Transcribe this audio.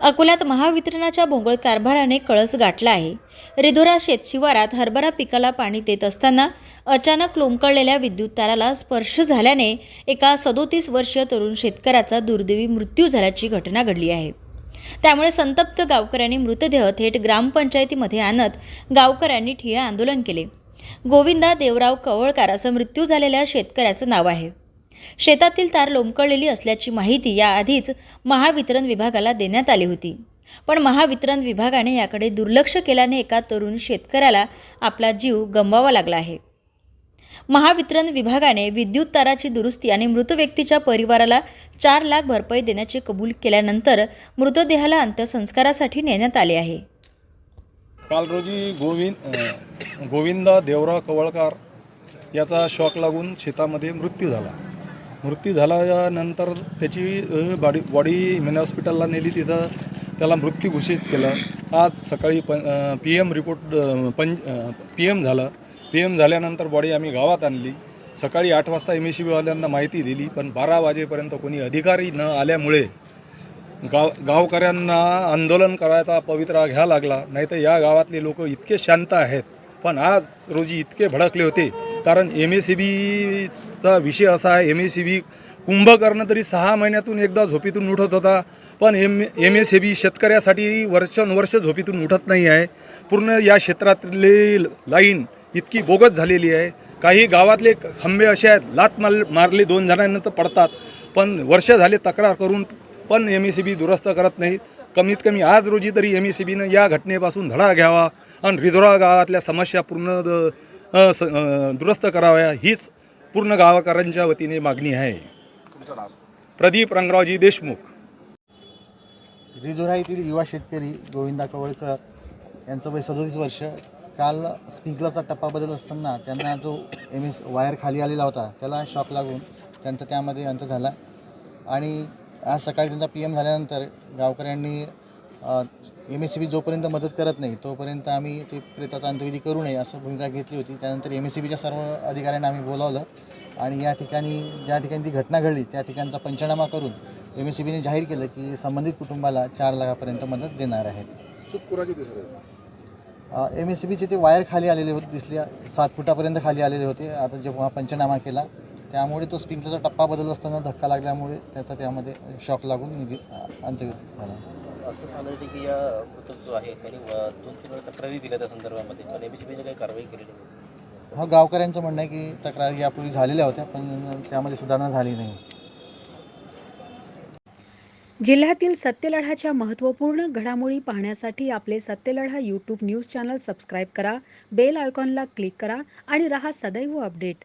अकोल्यात महावितरणाच्या भोंगळ कारभाराने कळस गाठला आहे. रिधोरा शेतशिवारात हरभरा पिकाला पाणी देत असताना अचानक लोंबकळलेल्या विद्युत ताराला स्पर्श झाल्याने एका सदोतीस वर्षीय तरुण शेतकऱ्याचा दुर्दैवी मृत्यू झाल्याची घटना घडली आहे. त्यामुळे संतप्त गावकऱ्यांनी मृतदेह थेट ग्रामपंचायतीमध्ये आणत गावकऱ्यांनी ठिय्या आंदोलन केले. गोविंदा देवराव कवळकार असं मृत्यू झालेल्या शेतकऱ्याचं नाव आहे. शेतातील तार लोंबकळलेली असल्याची माहिती याआधीच महावितरण विभागाला देण्यात आली होती. पण महावितरण विभागाने याकडे दुर्लक्ष केल्याने एका तरुण शेतकऱ्याला आपला जीव गमवावा लागला आहे. महावितरण विभागाने विद्युत ताराची दुरुस्ती आणि मृत व्यक्तीच्या परिवाराला चार लाख भरपाई देण्याचे कबूल केल्यानंतर मृतदेहाला अंत्यसंस्कारासाठी नेण्यात आले आहे. काल रोजी गोविंद गोविंदा देवराव कवळकार याचा शॉक लागून शेतामध्ये मृत्यू झाला. मृत्यू झाल्यानंतर त्याची बॉडी बॉडी मेन हॉस्पिटलला नेली तिथं त्याला मृत्यू घोषित केलं. आज सकाळी प पी एम रिपोर्ट पं पी एम झालं. पी एम झाल्यानंतर बॉडी आम्ही गावात आणली. सकाळी आठ वाजता एम एस सी बीवाल्यांना माहिती दिली पण बारा वाजेपर्यंत कोणी अधिकारी न आल्यामुळे गाव गावकऱ्यांना आंदोलन करायचा पवित्रा घ्या लागला. नाही तर या गावातले लोक इतके शांत आहेत. पण आज रोजी इतके भडकले होते. कारण एम एस सी बीचा विषय असा आहे M S C B Kumbhakarna तरी सहा महिन्यातून एकदा झोपीतून उठत होता. पण M M S C B शेतकऱ्यासाठी वर्षानुवर्ष झोपीतून उठत नाही आहे. पूर्ण या क्षेत्रातले लाईन इतकी बोगत झालेली आहे. काही गावातले खंबे असे आहेत लात मार मारले दोन जणांनंतर पडतात. पण वर्ष झाले तक्रार करून पण एम एस सी बी दुरुस्त करत नाहीत. कमीत कमी आज रोजी तरी एम एस सी बीनं या घटनेपासून धडा घ्यावा आणि रिधोरा गावातल्या समस्या पूर्ण दुरुस्त कराव्या हीच पूर्ण गावकऱ्यांच्या वतीने मागणी आहे. प्रदीप रंगरावजी देशमुख. रिधोरा येथील युवा शेतकरी गोविंदा कवळकर यांचं वय सदोतीस वर्ष. काल स्प्रिंकलरचा टप्पा बदलत असताना त्यांना जो एम एस वायर खाली आलेला होता त्याला शॉक लागून त्यांचा त्यामध्ये अंत झाला. आणि आज सकाळी त्यांचा पी एम झाल्यानंतर गावकऱ्यांनी एम एस सी बी जोपर्यंत मदत करत नाही तोपर्यंत आम्ही ते प्रेताचा अंत्यविधी करू नये असं भूमिका घेतली होती. त्यानंतर एम एस सी बीच्या सर्व अधिकाऱ्यांना आम्ही बोलावलं आणि या ठिकाणी ज्या ठिकाणी ती घटना घडली त्या ठिकाणचा पंचनामा करून एम एस सी बीने जाहीर केलं की संबंधित कुटुंबाला चार लाखापर्यंत मदत देणार आहे. एम एस सी बीचे ते वायर खाली आलेले होते दिसले सात फुटापर्यंत खाली आलेले होते. आता जेव्हा पंचनामा केला त्यामुळे तो स्प्रिंकलरचा टप्पा बदलत असताना धक्का लागल्यामुळे त्याचा त्यामध्ये शॉक लागून निधी अंत झाला. असं सांगायचं की या मृतक जो आहे त्यांनी दोन तीन वेळा तक्रारी दिल्या त्या संदर्भामध्ये. पण एबीसीबीने काही कारवाई केलेली नाही. हा गावकऱ्यांचं म्हणणं आहे की तक्रारी यापूर्वी झालेल्या होत्या पण त्यामध्ये सुधारणा झाली नाही. जिल्ह्यातील सत्यलढाच्या महत्त्वपूर्ण घडामोडी पाहण्यासाठी आपले Satyaladha YouTube news channel subscribe करा बेल आयकॉनला क्लिक करा आणि रहा सदैव अपडेट.